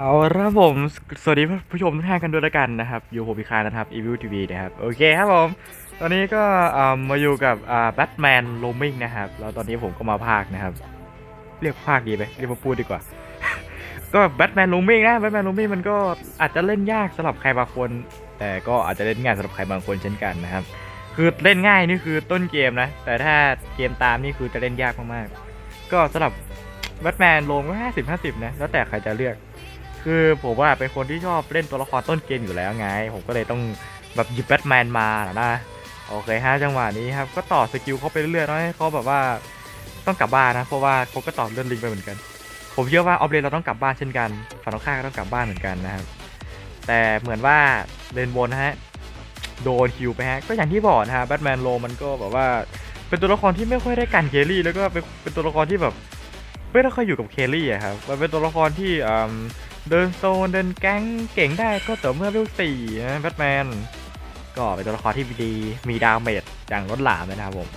ครับผม สวัสดีผู้ชมทุกท่านกันด้วยละกันนะครับ อยู่ผมพิคารนะครับ Evil TV นะครับ โอเคครับผม ตอนนี้ก็มาอยู่กับแบทแมนโลมิงนะครับ แล้วตอนนี้ผมก็มาภาคนะครับ เรียกภาคดีไหมเรียกมาพูดดีกว่า ก็แบทแมนโลมิงนะแบทแมนโลมิงมันก็อาจจะเล่นยากสำหรับใครบางคน แต่ก็อาจจะเล่นง่ายสำหรับใครบางคนเช่นกันนะครับ คือเล่นง่ายนี่คือต้นเกมนะ แต่ถ้าเกมตามนี่คือจะเล่นยากมากๆ ก็สำหรับแบทแมนโลมก็ห้าสิบห้าสิบนะ แล้วแต่ใครจะเลือก คือผมว่าเป็นคนที่ชอบเล่นตัวละครต้นเกมอยู่แล้วไง ผมก็เลยต้องแบบหยิบแบทแมนมานะโอเคฮะจังหวะนี้ครับ ก็ต่อสกิลเขาไปเรื่อยๆเนาะให้เขาแบบว่าต้องกลับบ้านนะ เพราะว่าเขาก็ต่อเลื่อนลิงไปเหมือนกัน ผมเชื่อว่าออฟเลนเราต้องกลับบ้านเช่นกันฝั่งตรงข้ามก็ต้องกลับบ้านเหมือนกันนะครับ แต่เหมือนว่าเลนบนนะฮะโดนคิวไปฮะ ก็อย่างที่บอกนะฮะแบทแมนโลมันก็แบบว่าเป็นตัวละครที่ไม่ค่อยได้กันเคลลี่แล้วก็เป็นเป็นตัวละครที่แบบไม่ได้ค่อยอยู่กับเคลลี่อะครับมันเป็นตัวละครที่อืม เดินโซนเดินแก๊งเก่งได้ก็ต่อเมื่อเวลสี่นะแบทแมนก็เป็นตัวละครที่ดีมีดาเมจอย่างล้นหลามเลยนะครับผม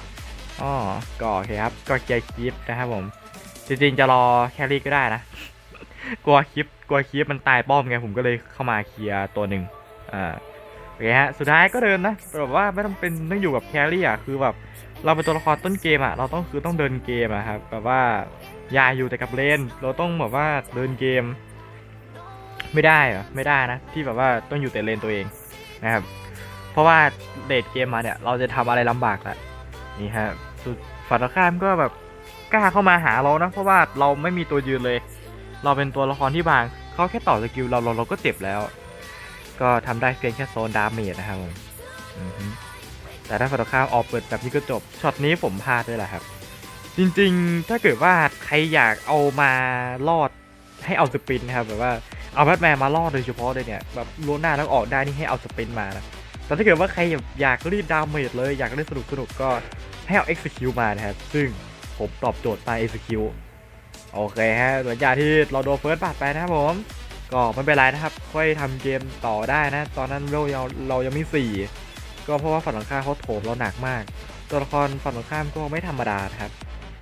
อ๋อก็โอเคครับก็เกียร์คลิปนะครับผม จริงๆจะรอแครี่ก็ได้นะ กลัวคลิปกลัวคลิปมันตายป้อมไงผมก็เลยเข้ามาเคลียร์ตัวหนึ่งอ่าโอเคฮะสุดท้ายก็เดินนะแบบว่าไม่ต้องเป็นต้องอยู่กับแครี่อะคือแบบเราเป็นตัวละครต้นเกมอะเราต้องคือต้องเดินเกมอะครับแบบว่าอย่าอยู่แต่กับเลนเราต้องแบบว่าเดินเกม ไม่ได้เหรอไม่ได้นะ ที่แบบว่าต้องอยู่แต่เลนตัวเองนะครับ เพราะว่าเดทเกมมาเนี่ย เราจะทำอะไรลำบากและนี่ฮะสุดฝันตรงข้ามก็แบบกล้าเข้ามาหาเรานะ เพราะว่าเราไม่มีตัวยืนเลย เราเป็นตัวละครที่บางเขาแค่ต่อสกิลเราเราเราก็เจ็บแล้ว ก็ทำได้เพียงแค่โซนดาเมจนะครับผมแต่ถ้าฝันตรงข้ามออกเปิดแบบนี้ก็จบช็อตนี้ผมพลาดด้วยแหละครับ จริงๆ ถ้าเกิดว่าใครอยากเอามารอดให้เอาสปินนะครับแบบว่า เอาแบทแมนมารอดโดยเฉพาะเลยเนี่ยแบบล้วนหน้าแล้วออกได้นี่ให้เอาสปินมานะแต่ถ้าเกิดว่าใครอยากรีดดาเมจเลยอยากเล่นสนุกสนุกก็ให้เอา execute มานะครับซึ่งผมตอบโจทย์มา execute โอเคฮะหลังจากที่เราโดนเฟิร์สบาดไปนะครับผมก็ไม่เป็นไรนะครับ ค่อยทำเกมต่อได้นะ ตอนนั้นเรายังเรายังไม่สี่ก็เพราะว่าฝั่งตรงข้าเขาโถมเราหนักมาก ตัวละครฝั่งตรงข้ามก็ไม่ธรรมดานะครับ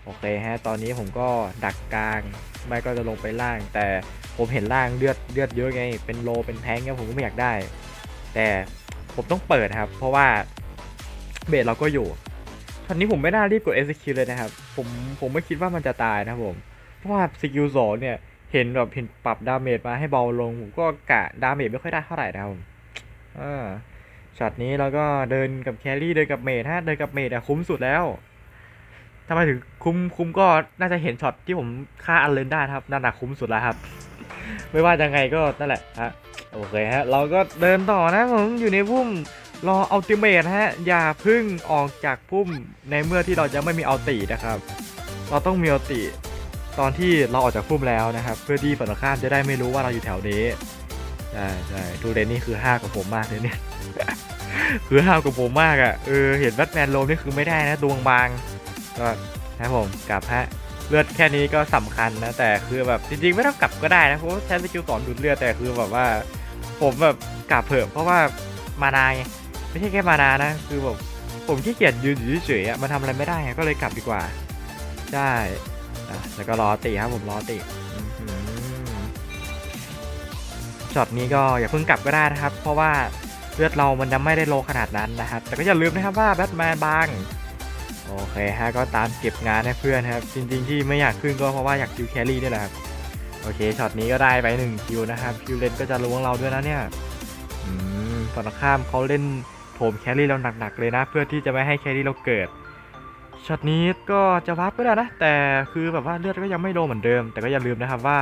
โอเคฮะ ตอนนี้ผมก็ดักกลาง ไม่ก็จะลงไปล่าง แต่ ผมเห็นล่างเลือดเลือดเยอะไง เป็นโลเป็นแท้งเนี่ยผมก็ไม่อยากได้ แต่ผมต้องเปิดครับ เพราะว่าเบสเราก็อยู่ตอนนี้ผมไม่น่ารีบกด execute เลยนะครับ ผมผมไม่คิดว่ามันจะตายนะครับผม เพราะว่าสกิลสองเนี่ยเห็นแบบเห็นปรับดาเมจมาให้เบาลง ผมก็กะดาเมจไม่ค่อยได้เท่าไหร่นะครับอ่าช็อตนี้เราก็เดินกับแครี่เดินกับเมจฮะเดินกับเมจอะคุ้มสุดแล้ว ทำไมถึงคุ้มคุ้มก็น่าจะเห็นช็อตที่ผมฆ่าอันเลนได้ครับนั่นแหะคุ้มสุดแล้วครับ ไม่ว่ายังไงก็นั่นแหละฮะโอเคฮะ เราก็เดินต่อนะผมอยู่ในพุ่มรออัลติเมทฮะ อย่าพึ่งออกจากพุ่มในเมื่อที่เรายังไม่มีอัลตินะครับ เราต้องมีอัลติตอนที่เราออกจากพุ่มแล้วนะครับ เพื่อที่ฝั่งตรงข้ามจะได้ไม่รู้ว่าเราอยู่แถวนี้ใช่ใช่ดูเรนนี่คือห้ากับผมมากเลยเนี่ยคือห้ากับผมมากอะ่ะเออเห็นแบทแมนโลมนี่คือไม่ได้นะดวงบาง ก็นะครับผมกลับฮะเลือดแค่นี้ก็สำคัญนะแต่คือแบบจริงๆไม่ต้องกลับก็ได้นะเพราะว่าใช้สกิลสอนดูดเลือดแต่คือแบบว่า ผมแบบกลับเถอะเพราะว่ามานาไงไม่ใช่แค่มานานะ คือแบบผมขี้เกียจยืนอยู่เฉยๆมันทำอะไรไม่ได้ก็เลยกลับดีกว่าใช่แล้วก็รอติครับผมรอติช็อตนี้ก็อย่าเพิ่งกลับก็ได้นะครับ เพราะว่าเลือดเรามันยังไม่ได้โลขนาดนั้นนะครับ แต่ก็อย่าลืมนะครับว่าแบทแมนบาง โอเคฮะก็ตามเก็บงานให้เพื่อนครับ จริง ๆ ที่ไม่อยากขึ้นก็เพราะว่าอยากคิวแครี่ด้วยแหละครับโอเคช็อตนี้ก็ได้ไป1คิวนะครับคิวเลนก็จะล้วงเราด้วยนะเนี่ยอืมฝั่งตรงข้ามเขาเล่นโถมแครี่เราหนักๆเลยนะ เพื่อที่จะไม่ให้แครี่เราเกิดช็อตนี้ก็จะวับก็ได้นะ แต่คือแบบว่าเลือดก็ยังไม่โลเหมือนเดิม แต่ก็อย่าลืมนะครับว่า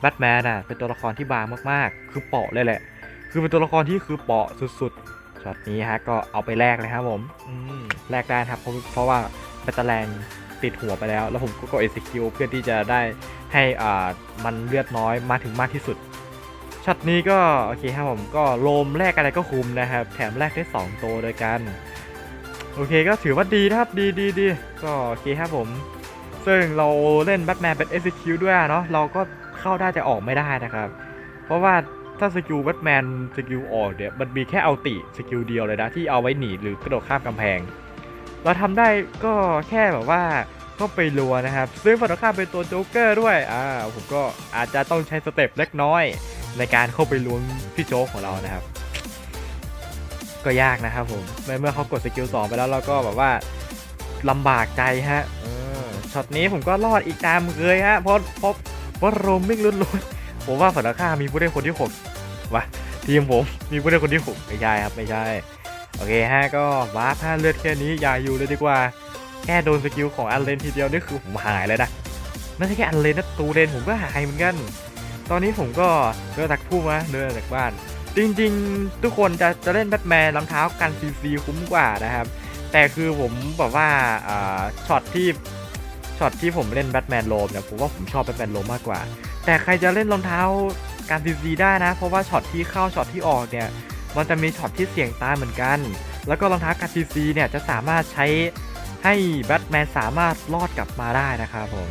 แบทแมนอะเป็นตัวละครที่บางมากๆ คือเปาะเลยแหละ คือเป็นตัวละครที่คือเปาะสุดๆ ช็อตนี้ฮะก็เอาไปแลกเลยครับผมอืมแลกได้นะครับเพราะเพราะว่าแบตเตอร์แลนติดหัวไปแล้ว แล้วผมก็กด execute เพื่อที่จะได้ให้อ่ามันเลือดน้อยมาถึงมากที่สุดช็อตนี้ก็โอเคครับผมก็โลมแลกอะไรก็คุ้มนะครับ แถมแลกได้สองตัวโดยกัน โอเคก็ถือว่าดีนะครับดีดีดีก็โอเคครับผม ซึ่งเราเล่นแบทแมนเป็น execute ด้วยอะเนาะเราก็เข้าได้แต่ออกไม่ได้นะครับ เพราะว่า ถ้าสกิลแบทแมนสกิลออกเนี่ยมันมีแค่เอาติสกิลเดียวเลยนะที่เอาไว้หนีหรือกระโดดข้ามกำแพง เราทำได้ก็แค่แบบว่าก็ไปรัวนะครับซึ่งฝั่งตรข้ามเป็นตัวโจ๊กเกอร์ด้วยอ่าผมก็อาจจะต้องใช้สเต็ปเล็กน้อย ในการเข้าไปล้วงพี่โจ๊กของเรานะครับ ก็ยากนะครับผมเมื่อเขากดสกิลสองไปแล้วเราก็แบบว่าลำบากใจฮะช็อตนี้ผมก็รอดอีกตามเคยฮะเพราะเพราะว่าโรมมิ่งลุ้นๆผมว่าฝั่งตรข้ามมีผู้เล่นคนที่ 6 วะทีมผมมีผู้เล่นคนที่หกไม่ใช่ครับไม่ใช่โอเคฮะก็วาร์ถ้าเลือดแค่นี้อย่าอยู่เลยดีกว่า แค่โดนสกิลของอันเลนทีเดียวนี่คือผมหายเลยนะไม่ใช่แค่อันเลนนะตูเลนผมก็หายเหมือนกัน ตอนนี้ผมก็เดินจากผู้มาเดินจากบ้าน จริงๆ ทุกคนจะจะเล่นแบทแมนรองเท้ากันซีซีคุ้มกว่านะครับ แต่คือผมแบบว่าช็อตที่ช็อตที่ผมเล่นแบทแมนโลมเนี่ยผมว่าผมชอบแบทแมนโลมมากกว่า แต่ใครจะเล่นรองเท้า การซีซีได้นะ เพราะว่าช็อตที่เข้าช็อตที่ออกเนี่ยมันจะมีช็อตที่เสี่ยงตายเหมือนกัน แล้วก็รองเท้าการซีซีเนี่ยจะสามารถใช้ให้แบทแมนสามารถรอดกลับมาได้นะครับผม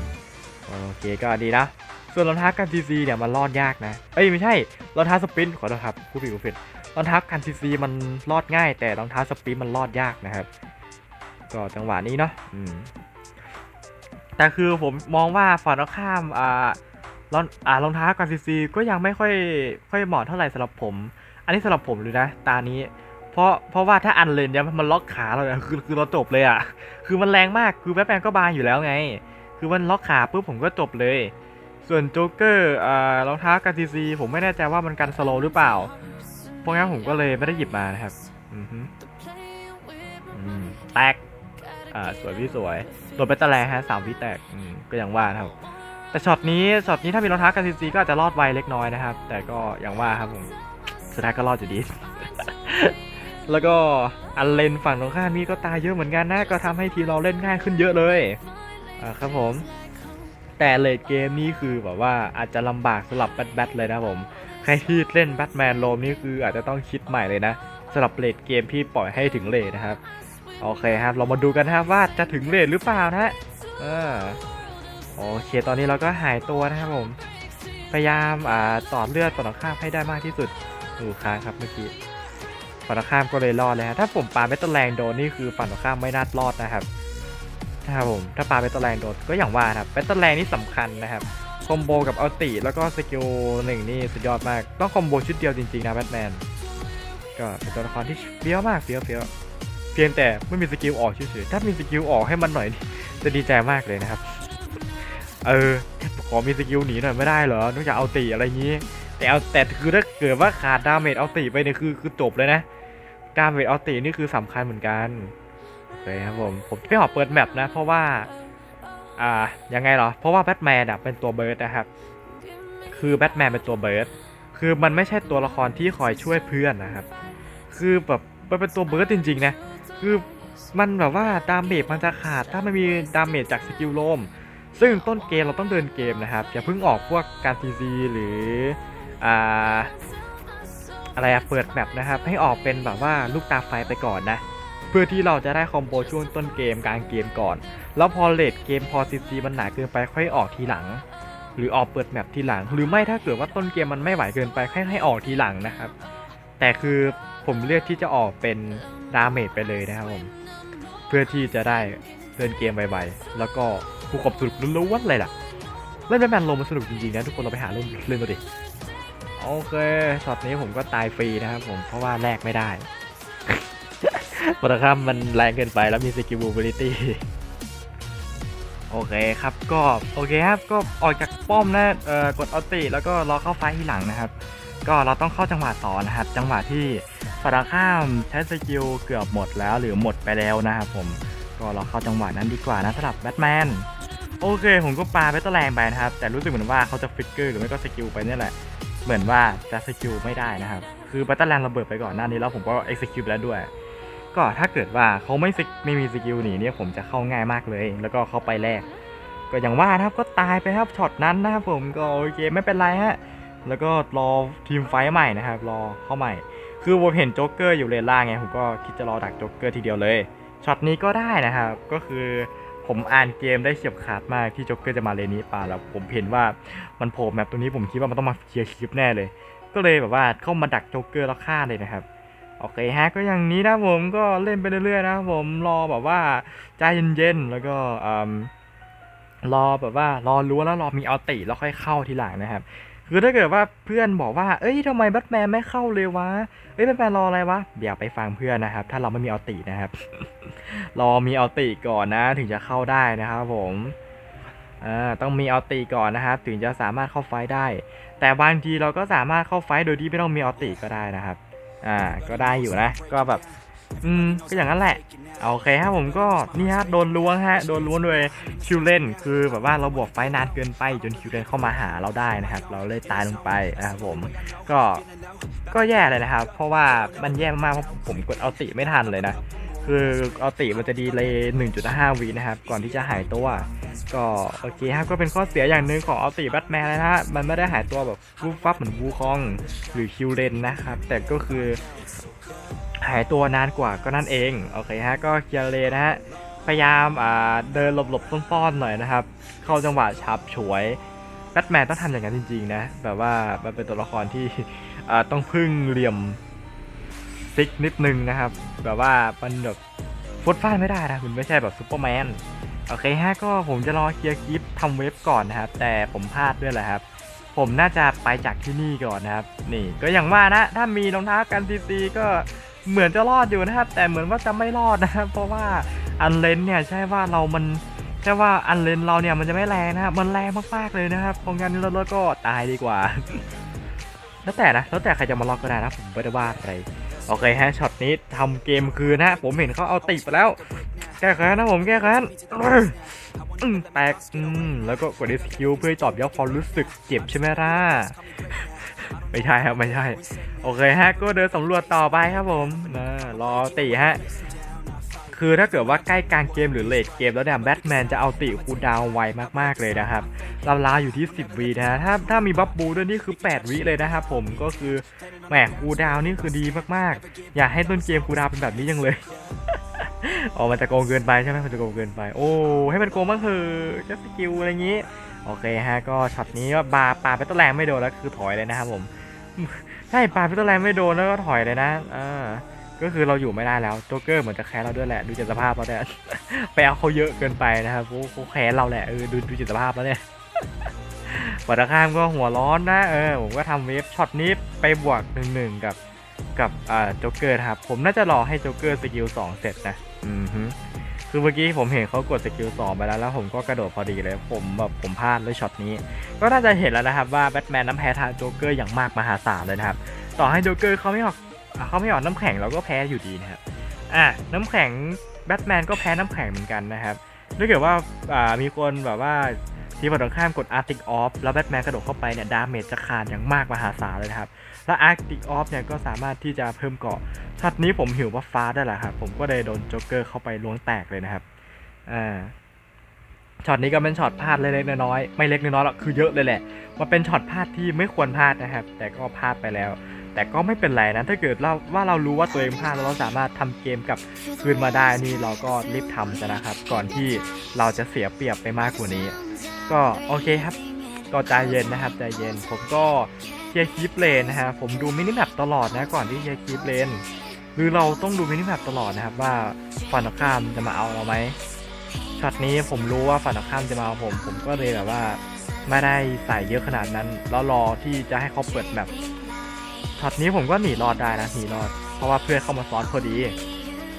โอเคก็ดีนะส่วนรองเท้ากันซีซีเนี่ยมันรอดยากนะ เอ้ยไม่ใช่รองเท้าสปรินขอโทษครับผู้ผิดผู้ผิดรองเท้ากันซีซีมันรอดง่าย แต่รองเท้าสปรินมันรอดยากนะครับ ก็จังหวะนี้เนาะแต่คือผมมองว่าฝั่งตรงข้ามอ่า รองอ่ารองเท้ากันซีซีก็ยังไม่ค่อยค่อยเหมาะเท่าไหร่สำหรับผม อันนี้สำหรับผมเลยนะ ตานี้ เพราะเพราะว่าถ้าอันเลนเนี่ยมันล็อกขาเราเนี่ยคือคือเราจบเลยอะ่ะ คือมันแรงมากคือแบทแมนก็บางอยู่แล้วไง คือมันล็อกขาปุ๊บผมก็จบเลย ส่วนโจ๊กเกอร์อ่ารองเท้ากันซีซีผมไม่แน่ใจว่ามันกันสโลหรือเปล่าเพราะงั้นผมก็เลยไม่ได้หยิบมานะครับแตกอ่าสวยพี่สวยโดนไปตะแลงฮะสามวิแตกก็ย่างว่านะครับ แต่ช็อตนี้ช็อตนี้ถ้ามีรองเท้ากันซีซีก็อาจจะรอดไวเล็กน้อยนะครับ แต่ก็อย่างว่าครับผมสุดท้ายก็รอดอยู่ดี แล้วก็อันเลนฝั่งตรงข้ามนี่ก็ตายเยอะเหมือนกันนะ ก็ทำให้ทีมเราเล่นง่ายขึ้นเยอะเลยอ่าครับผม แต่เลดเกมนี่คือแบบว่าอาจจะลำบากสำหรับแบทแบทเลยนะผมใครที่เล่นแบทแมนโลมนี่คืออาจจะต้องคิดใหม่เลยนะสำหรับเลดเกมที่ปล่อยให้ถึงเลดนะครับ โอเคครับ เรามาดูกันนะครับว่าจะถึงเลดหรือเปล่านะฮะเออ โอเคตอนนี้เราก็หายตัวนะครับผม พยายามอ่าต่อเลือดฝั่งตรงข้ามให้ได้มากที่สุดดูค้างครับเมื่อกี้ฝั่งตรงข้ามก็เลยรอดเลยฮะถ้าผมปาเมตเตอร์แรงโดนนี่คือฝั่งตรงข้ามไม่น่ารอดนะครับนะครับผมถ้าปาเบตเตอร์แรงโดนก็อย่างว่านะครับเบตเตอร์แรงนี่สำคัญนะครับคอมโบกับอัลติแล้วก็สกิลหนึ่งนี่สุดยอดมาก ต้องคอมโบชุดเดียวจริงๆนะแบทแมนก็เป็นตัวละครที่เฟี้ยวมากเฟี้ยวเฟี้ยวเพียงแต่ไม่มีสกิลออกเฉยๆถ้ามีสกิลออกให้มันหน่อยจะดีใจมากเลยนะครับ เออขอมีสกิลหนีหน่อยไม่ได้เหรอนอกจากเอัลติอะไรอย่างนี้ แต่เอาแต่คือถ้าเกิดว่าขาดดาเมจเอัลติไปเนี่ยคือคือจบเลยนะดาเมจเอัลตินี่คือสำคัญเหมือนกันโอเคครับผมผมไม่ขอเปิดแมปนะ เพราะว่า อ่ายังไงเหรอ เพราะว่าแบทแมนอะเป็นตัวเบิร์ดนะครับ คือแบทแมนเป็นตัวเบิร์ดคือมันไม่ใช่ตัวละครที่คอยช่วยเพื่อนนะครับ คือแบบมันเป็นตัวเบิร์ดจริงๆนะ คือมันแบบว่าดาเมจมันจะขาดถ้าไม่มีดาเมจจากสกิลโลม ซึ่งต้นเกมเราต้องเดินเกมนะครับอย่าเพิ่งออกพวกการทีซีหรืออ่าอะไรอะเปิดแมปนะครับ ให้ออกเป็นแบบว่าลูกตาไฟไปก่อนนะ เพื่อที่เราจะได้คอมโบช่วงต้นเกมกลางเกมก่อน แล้วพอเลดเกมพอซีซีมันหนาเกินไปค่อยออกทีหลัง หรือออกเปิดแมปทีหลัง หรือไม่ถ้าเกิดว่าต้นเกมมันไม่ไหวเกินไปให้ให้ออกทีหลังนะครับ แต่คือผมเลือกที่จะออกเป็นดาเมจไปเลยนะครับผมเพื่อที่จะได้เดินเกมไวๆแล้วก็ ผู้ขอบสนุกล้วนๆเลยล่ะ เล่นแบทแมนโลมันสนุกจริงๆนะทุกคนเราไปหาเล่นเล่นดูดิ โอเคช็อตนี้ผมก็ตายฟรีนะครับผมเพราะว่าแลกไม่ได้ปรครับมันแรงเกินไปแล้วมีสกิลบูบิลิตี้โอเคครับก็โอเคครับก็ออกจากป้อมนะเอ่อกดอัลติแล้วก็รอเข้าไฟท์ทีหลังนะครับ ก็เราต้องเข้าจังหวะต่อนะครับ จังหวะที่ฝั่งตรงข้ามใช้สกิลเกือบหมดแล้วหรือหมดไปแล้วนะครับผมก็เราเข้าจังหวะนั้นดีกว่านะสำหรับแบทแมน โอเค ผมก็ปาไปตะแรงไปนะครับ แต่รู้สึกเหมือนว่าเขาจะฟิกเกอร์หรือไม่ก็สกิลไปเนี่ยแหละ เหมือนว่าจะสกิลไม่ได้นะครับ คือบัตเตอร์แลนระเบิดไปก่อนหน้านี้แล้วผมก็ execute ไปแล้วด้วย ก็ถ้าเกิดว่าเขาไม่ไม่มีสกิลหนีเนี่ยผมจะเข้าง่ายมากเลย แล้วก็เข้าไปแรก ก็อย่างว่านะครับก็ตายไปครับช็อตนั้นนะครับผมก็โอเคไม่เป็นไรฮะ แล้วก็รอทีมไฟใหม่นะครับ รอเข้าใหม่ คือผมเห็นโจ๊กเกอร์อยู่เลนล่างไงผมก็คิดจะรอดักโจ๊กเกอร์ทีเดียวเลย ช็อตนี้ก็ได้นะครับ ก็คือ ผมอ่านเกมได้เฉียบขาดมากที่โจ๊กเกอร์จะมาเลนนี้ป่าแล้วผมเห็นว่ามันโผล่แมปตรงนี้ผมคิดว่ามันต้องมาเคลียร์คลิปแน่เลย ก็เลยแบบว่าเข้ามาดักโจ๊กเกอร์แล้วฆ่าเลยนะครับโอเคฮะก็อย่างนี้นะผมก็เล่นไปเรื่อยๆนะผมรอแบบว่าใจเย็นๆแล้วก็รอแบบว่ารอรู้แล้วรอมีเอาติแล้วค่อยเข้าทีหลังนะครับ คือถ้าเกิดว่าเพื่อนบอกว่า เอ้ยทำไมแบทแมนไม่เข้าเลยวะ เอ้ยแบทแมนรออะไรวะอย่าไปฟังเพื่อนนะครับ ถ้าเราไม่มีอัลตินะครับ รอมีอัลติก่อนนะ ถึงจะเข้าได้นะครับผมอ่าต้องมีอัลติก่อนนะครับ ถึงจะสามารถเข้าไฟท์ได้ แต่บางทีเราก็สามารถเข้าไฟท์โดยที่ไม่ต้องมีอัลติก็ได้นะครับ อ่า ก็ได้อยู่นะ ก็แบบ อืม ก็อย่างนั้นแหละ โอเคครับผมก็นี่ฮะโดนล้วงฮะโดนล้วงโดยคิวเล่น คือแบบว่าเราบวกไฟนานเกินไป จนคิวเล่นเข้ามาหาเราได้นะครับ เราเลยตายลงไปนะครับผมก็ก็แย่เลยนะครับ เพราะว่ามันแย่มากเพราะผมกดเอาติไม่ทันเลยนะคือเอาติมันจะดีเลย1.5วินะครับ ก่อนที่จะหายตัว ก็โอเคครับ ก็เป็นข้อเสียอย่างหนึ่งของเอัลติแบทแมนนะฮะ มันไม่ได้หายตัวแบบฟูฟับเหมือนวูคอง หรือคิวเลนนะครับ แต่ก็คือ หายตัวนานกว่าก็นั่นเอง โอเคฮะ ก็เคียร์เลนะฮะ พยายามอ่าเดินหลบๆซ่อนๆหน่อยนะครับ เข้าจังหวะฉับฉวยแบทแมนต้องทำอย่างนั้นจริงๆนะ แบบว่ามันเป็นตัวละครที่อ่าต้องพึ่งเหลี่ยมซิกนิดนึงนะครับ แบบว่ามันแบบฟุดฟาดไม่ได้นะมันไม่ใช่แบบซูเปอร์แมนโอเคฮะก็ผมจะรอเคลียร์คลิปทำเว็บก่อนนะครับ แต่ผมพลาดด้วยแหละครับ ผมน่าจะไปจากที่นี่ก่อนนะครับ นี่ก็อย่างว่านะ ถ้ามีรองเท้ากันซีซีก็ เหมือนจะรอดอยู่นะครับ แต่เหมือนว่าจะไม่รอดนะครับเพราะว่าอันเลนเนี่ยใช่ว่าเรามันใช่ว่าอันเลนเราเนี่ยมันจะไม่แรงนะครับมันแรงมากๆเลยนะครับเพราะงั้นเราก็ตายดีกว่า แล้วแต่นะแล้วแต่ใครจะมาล็อกก็ได้นะผมไม่ได้ว่าอะไรโอเคฮะช็อตนี้ทำเกมคืนนะผมเห็นเขาเอาติดไปแล้ว แก้แค้นนะผมแก้แค้นแตกแล้วก็กด SQ เพื่อตอบย้ำความรู้สึกเจ็บใช่ไหมล่ะ ไม่ใช่ครับไม่ใช่ โอเคฮะก็เดินสำรวจต่อไปครับผมนะรอติฮะคือถ้าเกิดว่าใกล้กลางเกมหรือเลดเกมแล้วเนี่ยแบทแมนจะเอาติคูดาวไวมากๆเลยนะครับราวๆอยู่ที่ 10วินะถ้าถ้ามีบัฟบูด้วยนี่คือ 8วิเลยนะครับผมก็คือแหมคูดาวนี่คือดีมากๆ อยากให้ต้นเกมคูดาวเป็นแบบนี้ยังเลยอ๋อมันจะโกงเกินไปใช่ไหมมันจะโกงเกินไป โอ้ให้มันโกงบ้างเถอะแคสกิลอะไรอย่างงี้ โอเคฮะก็ช็อตนี้ก็บาปาไปตะแรงไม่โดนแล้วคือถอยเลยนะครับผม ใช่ปาไปตะแรงไม่โดนแล้วก็ถอยเลยนะอ่าก็คือเราอยู่ไม่ได้แล้วโจ๊กเกอร์เหมือนจะแค้นเราด้วยแหละ ดูจากสภาพแล้วเนี่ยไปเอาเขาเยอะเกินไปนะครับเขาเขาแค้นเราแหละเออดูดูจากสภาพแล้วเนี่ยวัตข้ามก็หัวร้อนนะเออผมก็ทำเวฟช็อตนี้ไปบวกหนึ่งหนึ่งกับกับอ่าโจ๊กเกอร์ครับผมน่าจะรอให้โจ๊กเกอร์สกิลสองเสร็จนะอือฮึ คือเมื่อกี้ผมเห็นเขากดสกิลสองไปแล้วแล้วผมก็กระโดดพอดีเลย ผมแบบผมพลาดเลยช็อตนี้ ก็น่าจะเห็นแล้วนะครับว่าแบทแมนน้ำแพ้ทางโจ๊กเกอร์อย่างมากมหาศาลเลยนะครับ ต่อให้โจ๊กเกอร์เขาไม่ออกเขาไม่ออกน้ำแข็งเราก็แพ้อยู่ดีนะครับ อะน้ำแข็งแบทแมนก็แพ้น้ำแข็งเหมือนกันนะครับถ้าเกิดว่าอ่ามีคนแบบว่า ที่ฝั่งตรงข้ามกด Arctic Off แล้วแบทแมนกระโดดเข้าไปเนี่ยดาเมจจะขาดอย่างมากมหาศาลเลยนะครับ และ Arctic Off เนี่ยก็สามารถที่จะเพิ่มเกาะช็อตนี้ผมหิวว่าฟ้าได้แหละครับ ผมก็เลยโดนโจ๊กเกอร์เข้าไปล้วงแตกเลยนะครับอ่าช็อตนี้ก็เป็นช็อตพลาดเล็กๆน้อยๆไม่เล็กน้อยหรอกคือเยอะเลยแหละมันเป็นช็อตพลาดที่ไม่ควรพลาดนะครับ แต่ก็พลาดไปแล้ว แต่ก็ไม่เป็นไรนะถ้าเกิดเราว่าเรารู้ว่าตัวเองพลาดแล้วเราสามารถทำเกมกับคืนมาได้นี่เราก็รีบทำซะนะครับ ก่อนที่เราจะเสียเปรียบไปมากกว่านี้ ก็โอเคครับ ก็ใจเย็นนะครับใจเย็น ผมก็เคลียร์คลิปเลนนะฮะผมดูมินิแมปตลอดนะก่อนที่เคลียร์คลิปเลนหรือเราต้องดูมินิแมปตลอดนะครับว่าฝั่งตรงข้ามจะมาเอาเราไหมช็อตนี้ผมรู้ว่าฝั่งตรงข้ามจะมาเอาผม ผมก็เลยแบบว่าไม่ได้ใส่เยอะขนาดนั้น แล้วรอที่จะให้เขาเปิดแมปช็อตนี้ผมก็หนีรอดได้นะหนีรอด เพราะว่าเพื่อนเข้ามาซ้อนพอดี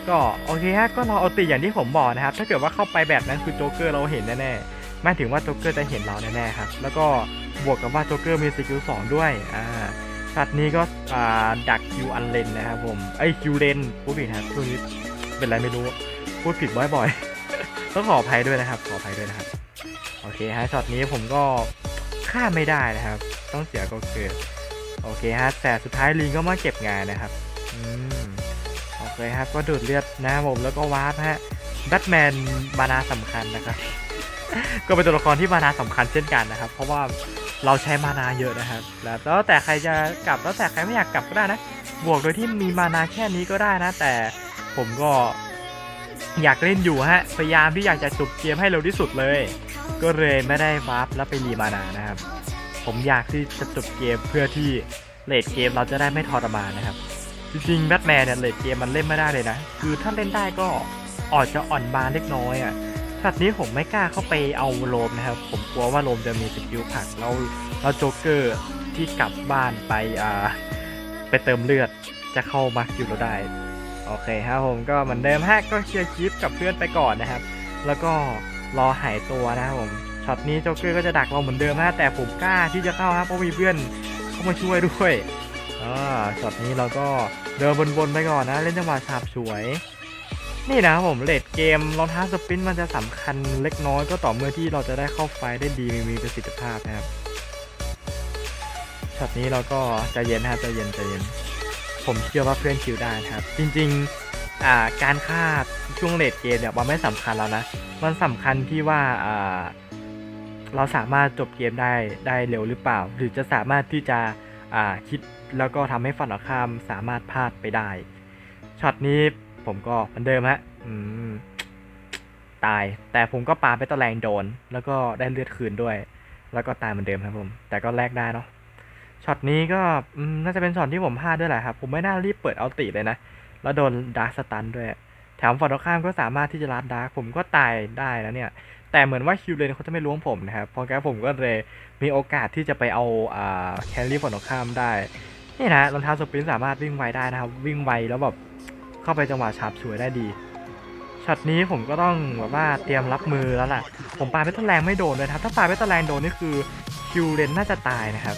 ก็โอเคฮะก็รอเอาตีอย่างที่ผมบอกนะครับ ถ้าเกิดว่าเข้าไปแบบนั้นคือโจ๊กเกอร์เราเห็นแน่ๆ หมายถึงว่าโจ๊กเกอร์จะเห็นเราแน่ๆครับ แล้วก็บวกกับว่าโจ๊กเกอร์มีสกิลสองด้วยอ่าช็อตนี้ก็อ่าดักคิวอันเลนนะครับผมไอคิวเลนพูดผิดครับช่วงนี้เป็นไรไม่รู้พูดผิดบ่อยๆต้องขออภัยด้วยนะครับ ขออภัยด้วยนะครับ โอเคฮะช็อตนี้ผมก็ฆ่าไม่ได้นะครับ ต้องเสียก็เกิดโอเคฮะแต่สุดท้ายลิงก็มาเก็บงานนะครับอืมโอเคฮะก็ดูดเลือดนะครับผมแล้วก็วาร์ปฮะแบทแมนมานาสำคัญนะครับ ก็เป็นตัวละครที่มานาสำคัญเช่นกันนะครับ เพราะว่าเราใช้มานาเยอะนะครับแล้วแล้วแต่ใครจะกลับแล้วแต่ใครไม่อยากกลับก็ได้นะ บวกโดยที่มีมานาแค่นี้ก็ได้นะ แต่ผมก็อยากเล่นอยู่ฮะ พยายามที่อยากจะจบเกมให้เร็วที่สุดเลย ก็เลยไม่ได้วาร์ปแล้วไปรีมานานะครับ ผมอยากที่จะจบเกมเพื่อที่เลดเกมเราจะได้ไม่ทรมานนะครับ จริงๆแบทแมนเนี่ยเลดเกมมันเล่นไม่ได้เลยนะ คือถ้าเล่นได้ก็อาจจะอ่อนบานเล็กน้อยอะ ถ้าช็อตนี้ผมไม่กล้าเข้าไปเอาโลมนะครับ ผมกลัวว่าโลมจะมีสกิลผักแล้วแล้วโจ๊กเกอร์ที่กลับบ้านไปอ่าไปเติมเลือดจะเข้ามาคิวเราได้ โอเคครับผมก็เหมือนเดิมฮะก็เคลียร์คลิปกับเพื่อนไปก่อนนะครับ แล้วก็รอหายตัวนะครับผมช็อตนี้โจ๊กเกอร์ก็จะดักเราเหมือนเดิมฮะแต่ผมกล้าที่จะเข้าครับเพราะมีเพื่อนเข้ามาช่วยด้วยอ่าช็อตนี้เราก็เดินบนๆไปก่อนนะ เล่นจังหวะฉาบฉวย นี่นะครับผมเลดเกมรองเท้าสปินมันจะสำคัญเล็กน้อยก็ต่อเมื่อที่เราจะได้เข้าไฟได้ดีมีประสิทธิภาพนะครับช็อตนี้เราก็ใจเย็นนะครับใจเย็นใจเย็น ผมเชื่อว่าเพื่อนคิวได้นะครับ จริงๆการฆ่าช่วงเลดเกมเนี่ยมันไม่สำคัญแล้วนะ มันสำคัญที่ว่าเราสามารถจบเกมได้ได้เร็วหรือเปล่า หรือจะสามารถที่จะคิดแล้วก็ทำให้ฝั่งตรงข้ามสามารถพลาดไปได้ช็อตนี้ ผมก็เหมือนเดิมฮะอืมตาย แต่ผมก็ปาไปตะแรงโดน แล้วก็ได้เลือดคืนด้วย แล้วก็ตายเหมือนเดิมครับผม แต่ก็แลกได้เนาะช็อตนี้ก็น่าจะเป็นช็อตที่ผมพลาดด้วยแหละครับ ผมไม่น่ารีบเปิดเอาติเลยนะ แล้วโดนดาร์สตันด้วยแถมฝั่งตรงข้ามก็สามารถที่จะรัดดาร์กผมก็ตายได้แล้วเนี่ย แต่เหมือนว่าคิวเลนเขาจะไม่ล้วงผมนะครับพราะงั้นผมก็เลยมีโอกาสที่จะไปเอาอแครี่ฝั่งตรงข้ามได้ นี่นะรองเท้าสปรินสามารถวิ่งไวได้นะครับ วิ่งไวแล้วแบบ เข้าไปจังหวะฉาบฉวยได้ดีช็อตนี้ผมก็ต้องแบบว่าเตรียมรับมือแล้วล่ะ ผมปาไปตะแรงไม่โดนเลยครับ ถ้าปาไปตะแรงโดนนี่คือคิวเลนน่าจะตายนะครับ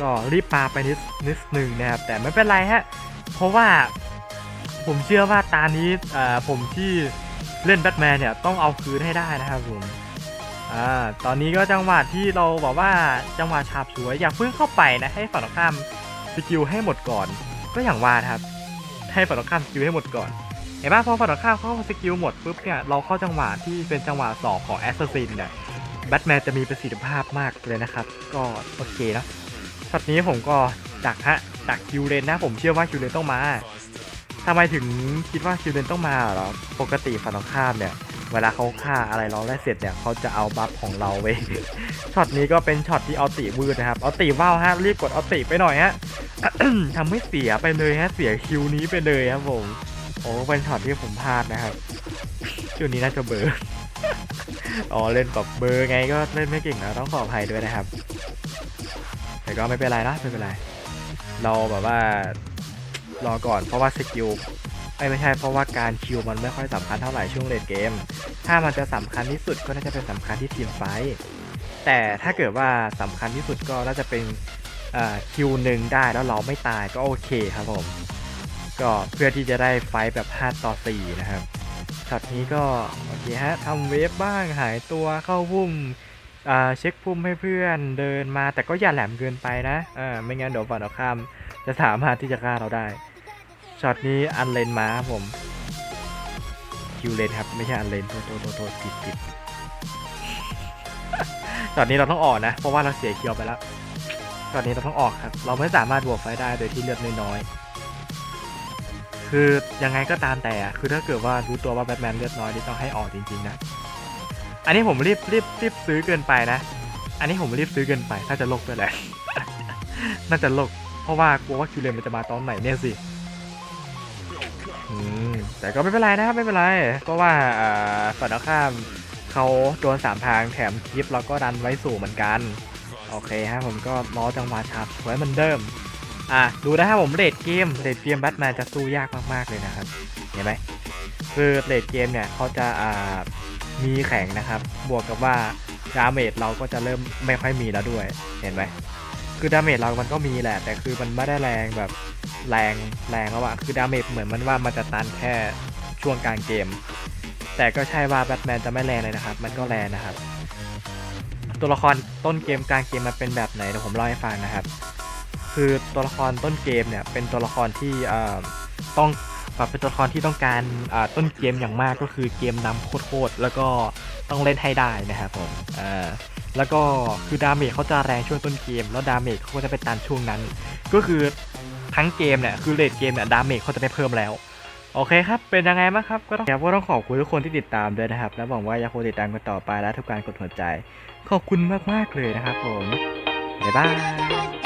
ก็รีบปาไปนิดนิดหนึ่งนะครับ แต่ไม่เป็นไรฮะ เพราะว่าผมเชื่อว่าตานี้อ่าผมที่เล่นแบทแมนเนี่ยต้องเอาคืนให้ได้นะครับผมอ่าตอนนี้ก็จังหวะที่เราบอกว่าจังหวะฉาบฉวยอย่าเพิ่งเข้าไปนะให้ฝั่งตรงข้ามสกิลให้หมดก่อนก็อย่างว่าครับ ให้ฝั่งตรงข้ามสกิลให้หมดก่อนเห็นป่ะพอฝั่งตรงข้ามเขาสกิลหมดปุ๊บเนี่ยเราเข้าจังหวะที่เป็นจังหวะสองของแอสซัสซินเนี่ยแบทแมนจะมีประสิทธิภาพมากเลยนะครับ ก็โอเคนะช็อตนี้ผมก็ดักฮะดักคิวเลนนะ ผมเชื่อว่าคิวเลนต้องมาทำไมถึงคิดว่าคิวเลนต้องมาเหรอปกติฝั่งตรงข้ามเนี่ย เวลาเขาฆ่าอะไรเราได้เสร็จเนี่ยเขาจะเอาบัฟของเราไว้ช็อตนี้ก็เป็นช็อตที่เอาติวืดนะครับเอาติว่าวฮะรีบกดเอาติไปหน่อยฮะทำให้เสียไปเลยฮะเสียคิวนี้ไปเลยครับผมโอ้เป็นช็อตที่ผมพลาดนะครับคิวนี้น่าจะเบอร์อ๋อเล่นแบบเบอร์ไงก็เล่นไม่เก่งนะต้องขออภัยด้วยนะครับแต่ก็ไม่เป็นไรนะไม่เป็นไรเราแบบว่ารอก่อนเพราะว่าสกิล ไม่ใช่เพราะว่าการคิวมันไม่ค่อยสำคัญเท่าไหร่ช่วงเลดเกม ถ้ามันจะสำคัญที่สุดก็น่าจะเป็นสำคัญที่ทีมไฟท์แต่ถ้าเกิดว่าสำคัญที่สุดก็น่าจะเป็นคิวหนึ่งได้แล้วเราไม่ตายก็โอเคครับผม ก็เพื่อที่จะได้ไฟท์แบบ 5 ต่อ 4 นะครับช็อตนี้ก็โอเคฮะทำเวฟบ้างหายตัวเข้าพุ่มเช็คพุ่มให้เพื่อนเดินมาแต่ก็อย่าแหลมเกินไปนะไม่งั้นเดี๋ยวฝั่งตรงข้ามจะสามารถที่จะฆ่าเราได้ ช็อตนี้อันเลนมาครับผมคิวเลนครับไม่ใช่อันเลนโทษโทษโทษผิดผิดช็อตนี้เราต้องออกนะ เพราะว่าเราเสียเคียวไปแล้วช็อตนี้เราต้องออกครับ เราไม่สามารถบวกไฟได้โดยที่เลือดน้อยๆคือยังไงก็ตามแต่คือถ้าเกิดว่ารู้ตัวว่าแบทแมนเลือดน้อยนี่ต้องให้ออกจริงๆนะอันนี้ผมรีบรีบรีบซื้อเกินไปนะ อันนี้ผมรีบซื้อเกินไปน่าจะโลกด้วยแหละน่าจะโลก เพราะว่ากลัวว่าคิวเลนมันจะมาตอนไหนเนี่ยสิ แต่ก็ไม่เป็นไรนะครับไม่เป็นไรเพราะว่าฝั่งตรงข้ามเขาโดนสามทางแถมคลิปเราก็ดันไว้สู่เหมือนกัน โอเคฮะผมก็รอจังหวะฉาบไว้เหมือนเดิม อะดูนะครับผมเลดเกมเลดเกมแบทแมนจะสู้ยากมากๆเลยนะครับเห็นไหมคือเลดเกมเนี่ยเขาจะอ่ามีแข็งนะครับ บวกกับว่าดาเมจเราก็จะเริ่มไม่ค่อยมีแล้วด้วย เห็นไหม คือดาเมจเรามันก็มีแหละ แต่คือมันไม่ได้แรงแบบแรงแรงแล้วอะคือดาเมจเหมือนมันว่ามันจะตันแค่ช่วงกลางเกม แต่ก็ใช่ว่าแบทแมนจะไม่แรงเลยนะครับ มันก็แรงนะครับ ตัวละครต้นเกมกลางเกมมันเป็นแบบไหนเดี๋ยวผมเล่าให้ฟังนะครับ คือตัวละครต้นเกมเนี่ยเป็นตัวละครที่ต้องแบบเป็นตัวละครที่ต้องการต้นเกมอย่างมากก็คือเกมนำโคตรๆแล้วก็ต้องเล่นให้ได้นะครับผมอ่า แล้วก็คือดาเมจเขาจะแรงช่วงต้นเกม แล้วดาเมจเขาก็จะไปตันช่วงนั้น ก็คือทั้งเกมเนี่ยคือเลดเกมเนี่ยดาเมจเขาจะไม่เพิ่มแล้ว โอเคครับ เป็นยังไงบ้างครับ ก็ต้องก็ต้องขอบคุณทุกคนที่ติดตามด้วยนะครับ และหวังว่าจะคงติดตามกันต่อไปและทุกการกดหัวใจ ขอบคุณมากๆเลยนะครับผมบ๊ายบาย